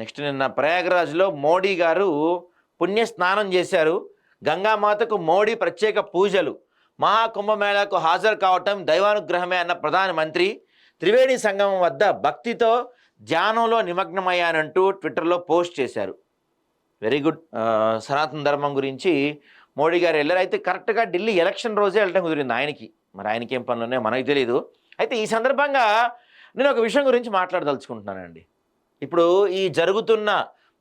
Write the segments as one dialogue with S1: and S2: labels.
S1: Next నిన్న ప్రయాగరాజ్లో మోడీ గారు పుణ్య స్నానం చేశారు. గంగామాతకు మోడీ ప్రత్యేక పూజలు. మహాకుంభమేళాకు హాజరు కావటం దైవానుగ్రహమే అన్న ప్రధానమంత్రి. త్రివేణి సంగమం వద్ద భక్తితో ధ్యానంలో నిమగ్నమయ్యానంటూ ట్విట్టర్లో పోస్ట్ చేశారు. Very good. సనాతన ధర్మం గురించి మోడీ గారు వెళ్ళారు. అయితే కరెక్ట్గా ఢిల్లీ ఎలక్షన్ రోజే వెళ్ళడం కుదిరింది ఆయనకి. మరి ఆయనకి ఏం పనులు ఉన్నాయో మనకి తెలియదు అయితే ఈ సందర్భంగా నేను ఒక విషయం గురించి మాట్లాడదలుచుకుంటున్నానండి. ఇప్పుడు ఈ జరుగుతున్న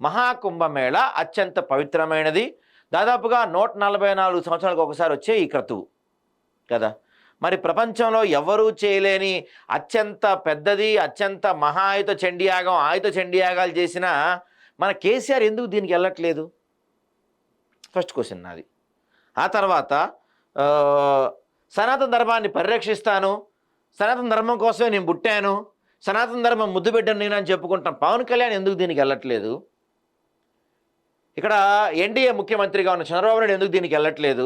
S1: మహాకుంభమేళ అత్యంత పవిత్రమైనది. దాదాపుగా నూట నలభై నాలుగు సంవత్సరాలకు ఒకసారి వచ్చే ఈ క్రతువు కదా. మరి ప్రపంచంలో ఎవరూ చేయలేని అత్యంత పెద్దది అత్యంత మహాయుత చండీయాగం ఆయుత చండీయాగాలు చేసిన మన కేసీఆర్ ఎందుకు దీనికి వెళ్ళట్లేదు? ఫస్ట్ క్వశ్చన్ నాది. ఆ తర్వాత సనాతన ధర్మాన్ని పరిరక్షిస్తాను. సనాతన ధర్మం కోసమే నేను పుట్టాను. సనాతన ధర్మం ముద్దు బిడ్డను నేను అని చెప్పుకుంటాం. పవన్ కళ్యాణ్ ఎందుకు దీనికి వెళ్ళట్లేదు? ఇక్కడ ఎన్డీఏ ముఖ్యమంత్రిగా ఉన్న చంద్రబాబు నాయుడు ఎందుకు దీనికి వెళ్ళట్లేదు?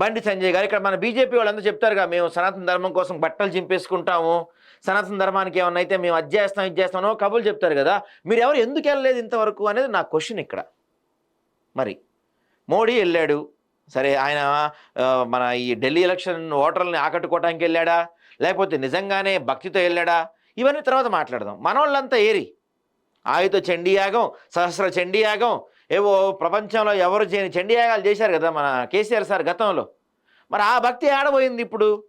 S1: బండి సంజయ్ గారు ఇక్కడ మన బీజేపీ వాళ్ళందరూ చెప్తారుగా మేము సనాతన ధర్మం కోసం బట్టలు చింపేసుకుంటాము సనాతన ధర్మానికి ఏమన్నా అయితే మేము అది చేస్తాం ఇది చేస్తామో కబుర్లు చెప్తారు కదా మీరు ఎవరు ఎందుకు వెళ్ళలేదు ఇంతవరకు అనేది నా క్వశ్చన్ ఇక్కడ. మరి మోడీ వెళ్ళాడు. సరే ఆయన మన ఈ ఢిల్లీ ఎలక్షన్ ఓటర్లని ఆకట్టుకోవడానికి వెళ్ళాడా? లేకపోతే నిజంగానే భక్తితో వెళ్ళాడా? ఇవన్నీ తర్వాత మాట్లాడదాం. మనోళ్ళంతా ఏరి. ఆయుధ చండీయాగం సహస్ర చండీయాగం ఏవో ప్రపంచంలో ఎవరు చేయని చండీయాగాలు చేశారు కదా మన కేసీఆర్ సార్ గతంలో. మరి ఆ భక్తి ఆడబోయింది ఇప్పుడు.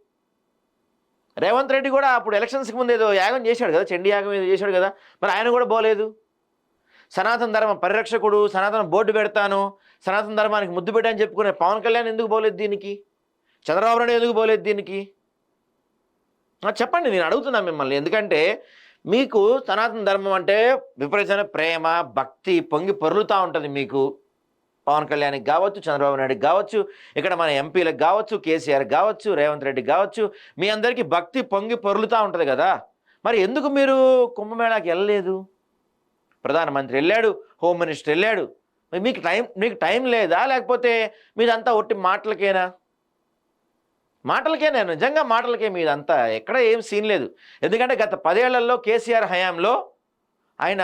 S1: రేవంత్ రెడ్డి కూడా అప్పుడు ఎలక్షన్స్కి ముందు ఏదో యాగం చేశాడు కదా చండీ యాగం ఏదో చేశాడు కదా. మరి ఆయన కూడా పోలేదు. సనాతన ధర్మ పరిరక్షకుడు సనాతన బోర్డు పెడతాను సనాతన ధర్మానికి ముద్దు పెట్టని చెప్పుకునే పవన్ కళ్యాణ్ ఎందుకు పోలేదు దీనికి? చంద్రబాబు నాయుడు ఎందుకు పోలేదు దీనికి? చెప్పండి నేను అడుగుతున్నా మిమ్మల్ని. ఎందుకంటే మీకు సనాతన ధర్మం అంటే విపరీతమైన ప్రేమ భక్తి పొంగి పొరులుతూ ఉంటుంది మీకు. పవన్ కళ్యాణ్కి కావచ్చు చంద్రబాబు నాయుడుకి కావచ్చు ఇక్కడ మన ఎంపీలకు కావచ్చు కేసీఆర్ కావచ్చు రేవంత్ రెడ్డి కావచ్చు మీ అందరికీ భక్తి పొంగి పొరులుతూ ఉంటుంది కదా. మరి ఎందుకు మీరు కుంభమేళాకి వెళ్ళలేదు? ప్రధానమంత్రి వెళ్ళాడు హోమ్ మినిస్టర్ వెళ్ళాడు. మీకు టైం మీకు టైం లేదా? లేకపోతే మీదంతా ఒట్టి మాటలకేనా? మాటలకే నేను నిజంగా మాటలకే మీదంతా ఎక్కడ ఏం సీన్ లేదు. ఎందుకంటే గత పదేళ్ళలో కేసీఆర్ హయాంలో ఆయన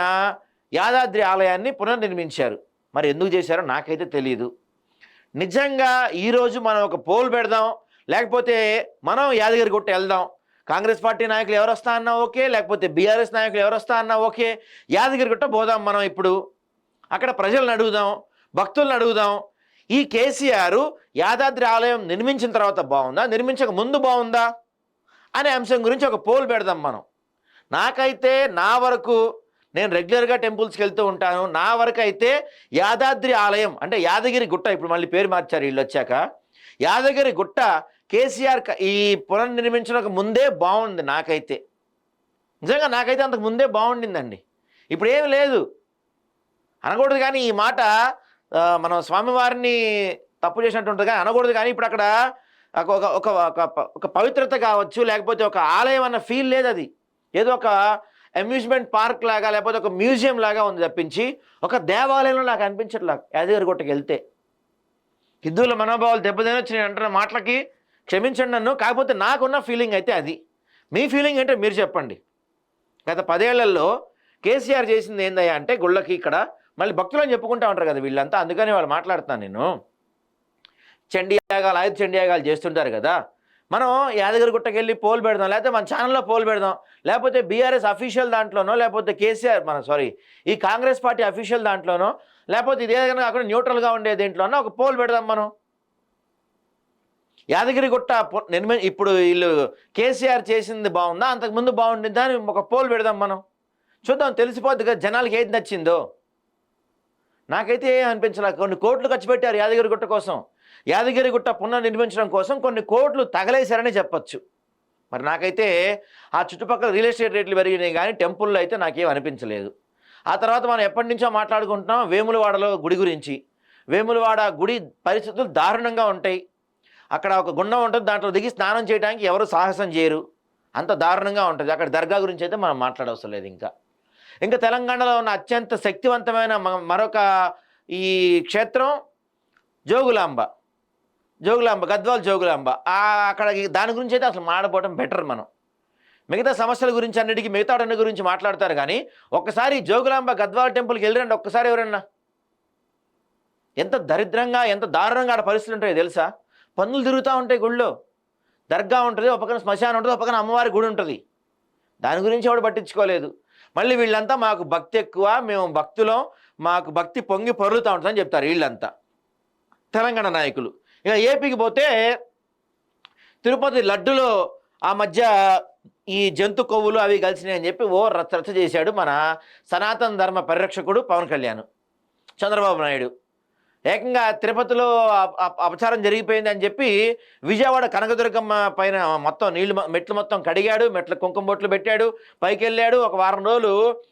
S1: యాదాద్రి ఆలయాన్ని పునర్నిర్మించారు. మరి ఎందుకు చేశారో నాకైతే తెలియదు నిజంగా ఈరోజు మనం ఒక పోల్ పెడదాం లేకపోతే మనం యాదగిరి గుట్ట వెళ్దాం. కాంగ్రెస్ పార్టీ నాయకులు ఎవరు వస్తా అన్నా ఓకే లేకపోతే బీఆర్ఎస్ నాయకులు ఎవరు వస్తా అన్నా ఓకే. యాదగిరి గుట్ట పోదాం మనం ఇప్పుడు. అక్కడ ప్రజలను అడుగుదాం భక్తులను అడుగుదాం ఈ కేసీఆర్ యాదాద్రి ఆలయం నిర్మించిన తర్వాత బాగుందా? నిర్మించక ముందు బాగుందా? అనే అంశం గురించి ఒక పోల్ పెడదాం మనం. నాకైతే నా వరకు నేను రెగ్యులర్గా టెంపుల్స్కి వెళ్తూ ఉంటాను. నా వరకు అయితే యాదాద్రి ఆలయం అంటే యాదగిరి గుట్ట ఇప్పుడు మళ్ళీ పేరు మార్చారు వీళ్ళు వచ్చాక. యాదగిరి గుట్ట కేసీఆర్ ఈ పునర్నిర్మించడానికి ముందే బాగుంది నాకైతే. నిజంగా నాకైతే అంతకు ముందే బాగుండిందండి. ఇప్పుడు ఏమి లేదు. అనకూడదు కానీ ఈ మాట మనం స్వామివారిని తప్పు చేసినట్టు ఉంటుంది కానీ అనకూడదు. కానీ ఇప్పుడు అక్కడ ఒక ఒక ఒక ఒక పవిత్రత కావచ్చు లేకపోతే ఒక ఆలయం అన్న ఫీల్ లేదు అది ఏదో ఒక అమ్యూజ్మెంట్ పార్క్ లాగా లేకపోతే ఒక మ్యూజియం లాగా ఉంది తప్పించి ఒక దేవాలయంలో నాకు అనిపించట్లా యాదగిరి గుట్టకి వెళ్తే. హిందువుల మనోభావాలు దెబ్బతినొచ్చి నేను అంటున్న మాటలకి క్షమించండి నన్ను. కాకపోతే నాకున్న ఫీలింగ్ అయితే అది. మీ ఫీలింగ్ ఏంటో మీరు చెప్పండి. గత పదేళ్ళలో కేసీఆర్ చేసింది ఏందయ్యా అంటే గుళ్ళకి ఇక్కడ మళ్ళీ భక్తులని చెప్పుకుంటా ఉంటారు కదా వీళ్ళంతా. అందుకని వాళ్ళు మాట్లాడుతున్నాను నేను. చండీయాగాలు ఆయుధ చండీయాగాలు చేస్తుంటారు కదా. మనం యాదగిరిగుట్టకి వెళ్ళి పోల్ పెడదాం లేకపోతే మన ఛానల్లో పోల్ పెడదాం. లేకపోతే బీఆర్ఎస్ అఫీషియల్ దాంట్లోనో లేకపోతే కేసీఆర్ మన సారీ ఈ కాంగ్రెస్ పార్టీ అఫీషియల్ దాంట్లోనో లేకపోతే ఇదే ఏదైనా అక్కడ న్యూట్రల్గా ఉండే దేంట్లోనో ఒక పోల్ పెడదాం మనం. యాదగిరి గుట్ట నిర్మి ఇప్పుడు వీళ్ళు కేసీఆర్ చేసింది బాగుందా? అంతకుముందు బాగుండిందా అని ఒక పోల్ పెడదాం మనం. చూద్దాం తెలిసిపోద్ది కదా జనాలకి ఏది నచ్చిందో. నాకైతే ఏం అనిపించలే? కొన్ని కోట్లు ఖర్చు పెట్టారు యాదగిరి గుట్ట కోసం యాదగిరి గుట్ట పునర్నిర్మించడం కోసం కొన్ని కోట్లు తగలేశారని చెప్పచ్చు. మరి నాకైతే ఆ చుట్టుపక్కల రియల్ ఎస్టేట్ రేట్లు పెరిగినాయి కానీ టెంపుల్లో అయితే నాకేం అనిపించలేదు. ఆ తర్వాత మనం ఎప్పటి నుంచో మాట్లాడుకుంటున్నాం వేములవాడలో గుడి గురించి. వేములవాడ గుడి పరిస్థితులు దారుణంగా ఉంటాయి. అక్కడ ఒక గుండం ఉంటుంది దాంట్లో దిగి స్నానం చేయడానికి ఎవరు సాహసం చేయరు. అంత దారుణంగా ఉంటుంది. అక్కడ దర్గా గురించి అయితే మనం మాట్లాడవసరం లేదు ఇంకా. ఇంకా తెలంగాణలో ఉన్న అత్యంత శక్తివంతమైన మరొక ఈ క్షేత్రం జోగులాంబ. జోగులాంబ గద్వాల్ జోగులాంబ. అక్కడ దాని గురించి అయితే అసలు మాడపోవడం బెటర్ మనం. మిగతా సమస్యల గురించి అన్నిటికీ మిగతా అన్ని గురించి మాట్లాడతారు కానీ ఒక్కసారి జోగులాంబ గద్వాల టెంపుల్కి వెళ్ళిరండి ఒక్కసారి ఎవరన్నా. ఎంత దరిద్రంగా ఎంత దారుణంగా ఆడ పరిస్థితులు ఉంటాయో తెలుసా? పన్నులు తిరుగుతూ ఉంటాయి గుళ్ళో. దర్గా ఉంటుంది ఒక పక్కన శ్మశానం ఉంటుంది ఒక పక్కన అమ్మవారి గుడి ఉంటుంది. దాని గురించి ఎవడు పట్టించుకోలేదు. మళ్ళీ వీళ్ళంతా మాకు భక్తి ఎక్కువ మేము భక్తులం మాకు భక్తి పొంగి పొరులుతూ ఉంటుందని చెప్తారు వీళ్ళంతా. తెలంగాణ నాయకులు. ఇక ఏపీకి పోతే తిరుపతి లడ్డులో ఆ మధ్య ఈ జంతు కొవ్వులు అవి కలిసినాయని చెప్పి ఓ రచ్చ రచ్చ చేశాడు మన సనాతన ధర్మ పరిరక్షకుడు పవన్ కళ్యాణ్. చంద్రబాబు నాయుడు. ఏకంగా తిరుపతిలో అపచారం జరిగిపోయింది అని చెప్పి విజయవాడ కనకదుర్గమ్మ పైన మొత్తం నీళ్ళు మెట్లు మొత్తం కడిగాడు మెట్ల కుంకుమ బొట్లు పెట్టాడు పైకి వెళ్ళాడు ఒక వారం రోజులు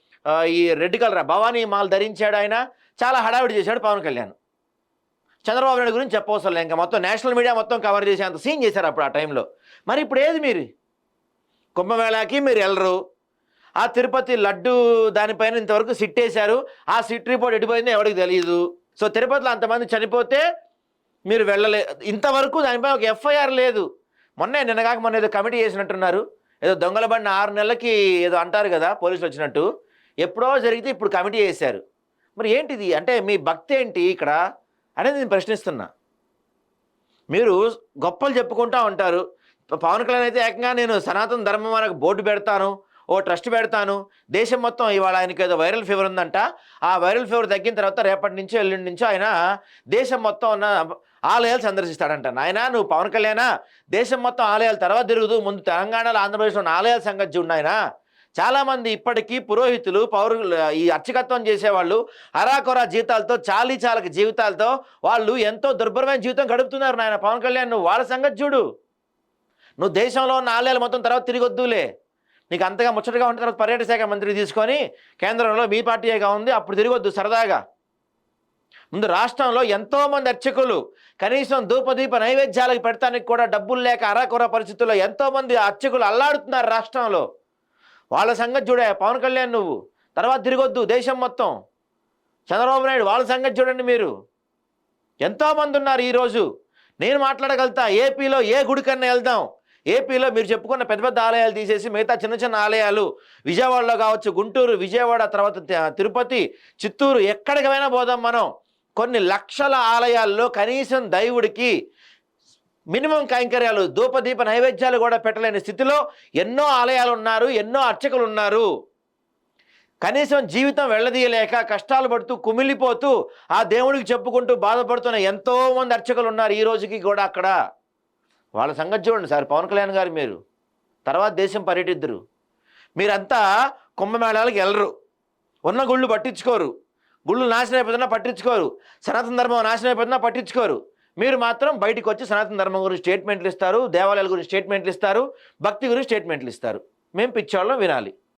S1: ఈ రెడ్ కలర్ భవానీ మాల్ ధరించాడు ఆయన. చాలా హడావిడి చేశాడు పవన్ కళ్యాణ్. చంద్రబాబు నాయుడు గురించి చెప్పవసరం లేదు. ఇంకా మొత్తం నేషనల్ మీడియా మొత్తం కవర్ చేసేంత సీన్ చేశారు అప్పుడు ఆ టైంలో. మరి ఇప్పుడు ఏది మీరు? కుంభమేళాకి మీరు వెళ్ళరు ఆ తిరుపతి లడ్డు దానిపైన ఇంతవరకు సిట్ వేశారు ఆ సిట్ రిపోర్ట్ ఎడిపోయిందో ఎవరికి తెలియదు సో తిరుపతిలో అంతమంది చనిపోతే మీరు వెళ్ళలే. ఇంతవరకు దానిపై ఒక ఎఫ్ఐఆర్ లేదు. మొన్నే నిన్నగాక మొన్న ఏదో కమిటీ చేసినట్టున్నారు. ఏదో దొంగల బండి ఆరు నెలలకి ఏదో అంటారు కదా పోలీసులు వచ్చినట్టు. ఎప్పుడో జరిగితే ఇప్పుడు కమిటీ చేశారు. మరి ఏంటిది? అంటే మీ భక్తి ఏంటి ఇక్కడ అనేది నేను ప్రశ్నిస్తున్నా. మీరు గొప్పలు చెప్పుకుంటా ఉంటారు. పవన్ కళ్యాణ్ అయితే ఏకంగా నేను సనాతన ధర్మం మనకు బోర్డు పెడతాను. ఓ ట్రస్ట్ పెడతాను. దేశం మొత్తం ఇవాళ ఆయనకి ఏదో వైరల్ ఫీవర్ ఉందంట. ఆ వైరల్ ఫీవర్ తగ్గిన తర్వాత రేపటి నుంచో ఎల్లుండి నుంచో ఆయన దేశం మొత్తం ఉన్న ఆలయాలు సందర్శిస్తాడంట. నాయన నువ్వు పవన్ కళ్యాణ? దేశం మొత్తం ఆలయాల తర్వాత తిరుగుతూ ముందు తెలంగాణలో ఆంధ్రప్రదేశ్లో ఉన్న ఆలయాల సంగతి చూడు చాలామంది ఇప్పటికీ పురోహితులు పౌరులు ఈ అర్చకత్వం చేసేవాళ్ళు అరాకొరా జీతాలతో చాలీ చాలక జీవితాలతో వాళ్ళు ఎంతో దుర్భరమైన జీవితం గడుపుతున్నారు నాయన. పవన్ కళ్యాణ్ నువ్వు వాళ్ళ సంగతి చూడు. నువ్వు దేశంలో ఉన్న ఆలయాలు మొత్తం తర్వాత తిరిగొద్దులే. నీకు అంతగా ముచ్చటగా ఉంటే తర్వాత పర్యాటక శాఖ మంత్రి తీసుకొని కేంద్రంలో మీ పార్టీగా ఉంది అప్పుడు తిరగొద్దు సరదాగా. ముందు రాష్ట్రంలో ఎంతోమంది అర్చకులు కనీసం ధూపదీప నైవేద్యాలకు పెడతానికి కూడా డబ్బులు లేక అరాకొర పరిస్థితుల్లో ఎంతోమంది అర్చకులు అల్లాడుతున్నారు రాష్ట్రంలో. వాళ్ళ సంగతి చూడే పవన్ కళ్యాణ్ నువ్వు. తర్వాత తిరగొద్దు దేశం మొత్తం. చంద్రబాబు నాయుడు వాళ్ళ సంగతి చూడండి మీరు. ఎంతోమంది ఉన్నారు ఈరోజు. నేను మాట్లాడగలుగుతా ఏపీలో ఏ గుడికన్నా వెళ్దాం. ఏపీలో మీరు చెప్పుకున్న పెద్ద పెద్ద ఆలయాలు తీసేసి మిగతా చిన్న చిన్న ఆలయాలు విజయవాడలో కావచ్చు గుంటూరు విజయవాడ తర్వాత తిరుపతి చిత్తూరు ఎక్కడికైనా పోదాం మనం. కొన్ని లక్షల ఆలయాల్లో కనీసం దైవుడికి మినిమం కైంకర్యాలు ధూపదీప నైవేద్యాలు కూడా పెట్టలేని స్థితిలో ఎన్నో ఆలయాలు ఉన్నారు ఎన్నో అర్చకులు ఉన్నారు కనీసం జీవితం వెళ్ళదీయలేక కష్టాలు పడుతూ కుమిలిపోతూ ఆ దేవుడికి చెప్పుకుంటూ బాధపడుతున్న ఎంతోమంది అర్చకులు ఉన్నారు ఈ రోజుకి కూడా అక్కడ. వాళ్ళ సంగతి చూడండి సార్ పవన్ కళ్యాణ్ గారు మీరు. తర్వాత దేశం పర్యటిద్దరు. మీరంతా కుంభమేళాలకు వెళ్ళరు ఉన్న గుళ్ళు పట్టించుకోరు. గుళ్ళు నాశనం అయిపోతున్నా పట్టించుకోరు. సనాతన ధర్మం నాశనం అయిపోతున్నా పట్టించుకోరు. మీరు మాత్రం బయటికి వచ్చి సనాతన ధర్మం గురించి స్టేట్మెంట్లు ఇస్తారు దేవాలయాల గురించి స్టేట్మెంట్లు ఇస్తారు భక్తి గురించి స్టేట్మెంట్లు ఇస్తారు. మేము పిచ్చోళ్ళం వినాలి.